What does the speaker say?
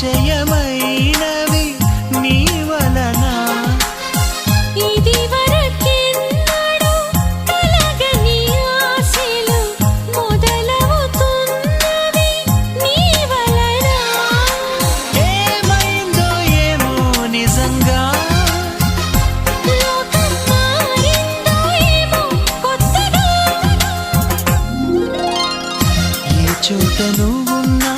నిశ్చయమైనవి నీ వలన. చోట నువ్వున్నా